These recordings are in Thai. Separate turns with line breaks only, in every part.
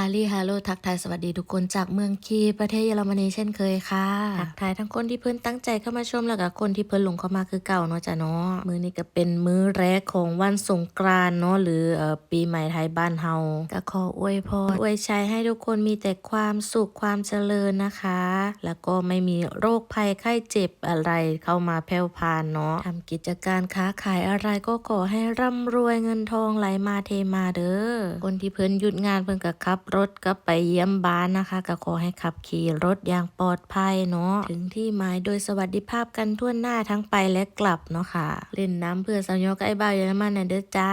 ารีฮาโลทักทายสวัสดีทุกคนจากเมืองคีประเทศเยอรมนีเช่นเคยค่ะ ทักทายทั้งคนที่เพิ่นตั้งใจเข้ามาชมแล้วก็คนที่เพิ่นลงเข้ามาคือเก่าเนาะจ้ะเนาะมื้อนี้ก็เป็นมื้อแรกของวันสงกรานต์เนาะหรือเอ่อปีใหม่ไทยบ้านเฮาก็ขออวยพรอวยชัยให้ทุกคนมีแต่ความสุขความเจริญนะคะ แล้วก็ไม่มีโรคภัยไข้เจ็บอะไรเข้ามาแผ่วพานเนาะทำกิจการค้าขายอะไรก็ขอให้ร่ำรวยเงินทองไหลมาเทมาเด้อคนที่เพิ่นหยุดงานเพิ่นก็ขับรถก็ไปเยี่ยมบ้านนะคะ ก็ขอให้ขับขี่รถอย่างปลอดภัยเนาะถึงที่หมายโดยสวัสดิภาพกันทั่วหน้าทั้งไปและกลับเนาะค่ะ เล่นน้ำเพื่อสาวยอกับไอ้บ่าวเยอรมันน่ะเด้อจ้า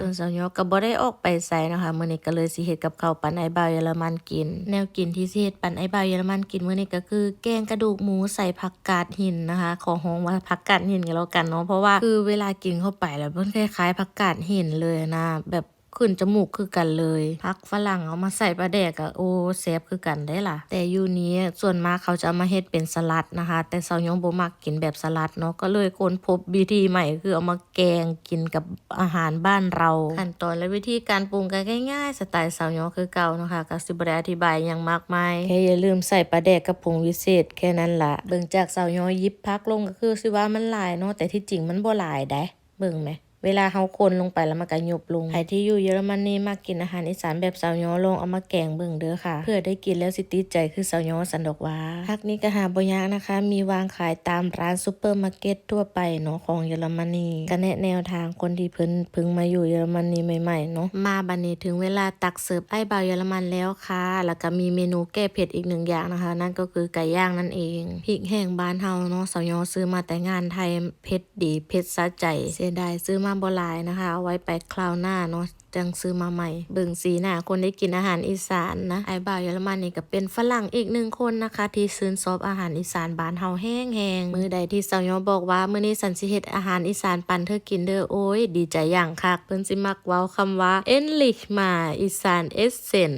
ส่วนสาวยอก็บ่ได้ออกไปไสเนาะค่ะมื้อนี้ก็เลยสิเฮ็ดกับข้าวปันไอ้บ่าวเยอรมันกิน แนวกินที่สิเฮ็ดปันไอ้บ่าวเยอรมันกินมื้อนี้ก็คือ แกงกระดูกหมูใส่ผักกาดหินนะคะ ขอฮ้องว่าผักกาดหินกันแล้วกันเนาะเพราะว่าคือเวลากินเข้าไปแล้วมันคล้ายๆผักกาดหินเลยนะแบบ ขึ้นจมูกคือกันเลยผักฝรั่งเอามาใส่ปลาแดกอะโอ้แซ่บคือกันได้ล่ะ แต่อยู่นี้ส่วนมากเขาจะมาเฮ็ดเป็นสลัดนะคะ แต่สาวยองบ่มักกินแบบสลัดเนาะก็เลยค้นพบวิธีใหม่คือเอามาแกงกินกับอาหารบ้านเราขั้นตอนและวิธีการปรุงก็ง่ายๆสไตล์สาวยองคือเก่านะคะก็สิบ่ได้อธิบายยังมากมายแค่อย่าลืมใส่ปลาแดกกับผงวิเศษแค่นั้นล่ะเบิ่งจากสาวยองยิบพักลงก็คือสิว่ามันหลายเนาะแต่ที่จริงมันบ่หลายเด้เบิ่งไหม เวลาเขาคนลงไปแล้วมันก็หยบลงใครที่อยู่เยอรมนีมากกินอาหารอีสานแบบสาวย้อลงเอามาแกงเบิ่งเด้อค่ะ เพื่อได้กินแล้วสิติดใจคือสาวย้อสันดอกว่าพักนี้ก็หาบ่ยากนะคะ มีวางขายตามร้านซูเปอร์มาร์เก็ตทั่วไปเนาะของเยอรมนีก็แนะแนวทางคนที่เพิ่นพิ่งมาอยู่เยอรมนีใหม่ๆเนาะมาบัดนี้ถึงเวลาตักเสิร์ฟไอ้บาเยอรมันแล้วค่ะ แล้วก็มีเมนูแก้เผ็ดอีกหนึ่งอย่างนะคะ นั่นก็คือไก่ย่างนั่นเองพริกแห้งบ้านเฮาเนาะสาวยอซื้อมาแต่งานไทยเผ็ดดีเผ็ดสะใจเสียดายซื้อมาบ่หลายนะคะ เอาไว้ไปคราวหน้าเนาะจังซื้อมาใหม่ เบิ่งสีหน้าคนได้กินอาหารอีสานนะไอ้บ่าวเยอรมันนี่ก็เป็นฝรั่งอีกหนึ่งคนนะคะ ที่ซื้นซอบอาหารอีสานบ้านเฮาแห้งๆมือใดที่สาวยอบอกว่ามื้อนี้สันสิเฮ็ดอาหารอีสานปันเธอกินเด้อโอ้ย ดีใจอย่างคักเพิ่นสิมักเว้าคำว่า endlich mal อีสานเอสเซน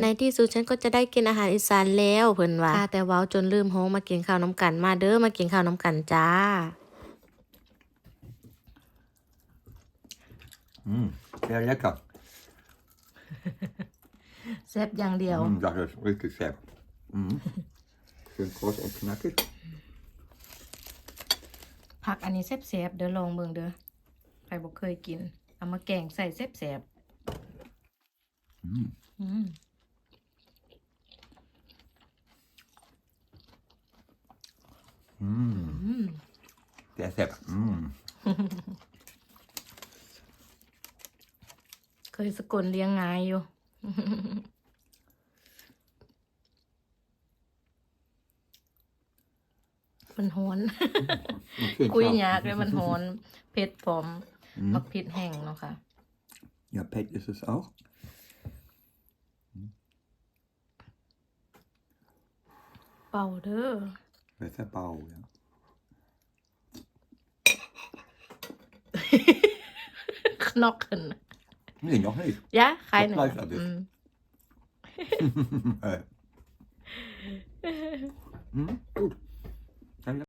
ในที่สุดฉันก็จะได้กินอาหารอีสานแล้วเพิ่นว่าแต่เว้าจนลืมโฮงมากินข้าวน้ำกันมาเด้อมากินข้าวน้ำกันจ้า
Mm, sehr lecker.
แซ่บอย่างเดียว
Mm, das ist richtig sehr. Mm. Schön groß und knackig.
ผักอันนี้แซ่บๆเด้อลองเบิ่งเด้อใครบ่เคยกิน เอามาแกงใส่แซ่บ
Mm.
ๆอืม
Mm.
อืม
Sehr sehr. Mm.
เค ยสกลเลี้ยงงายอยู่ มันโหน
Und schön
คุย
scharf.
ยากเลยมันโหนเผ็ดพร้อม
Mm.
มักเผ็ดแห้งเนาะค่ะ
Ja, Pet ist es auch.
เป่าเด้อ
Besser Bau, ja.
นอกขึ้น
Nee, noch nicht.
ยะใครหนึ่ง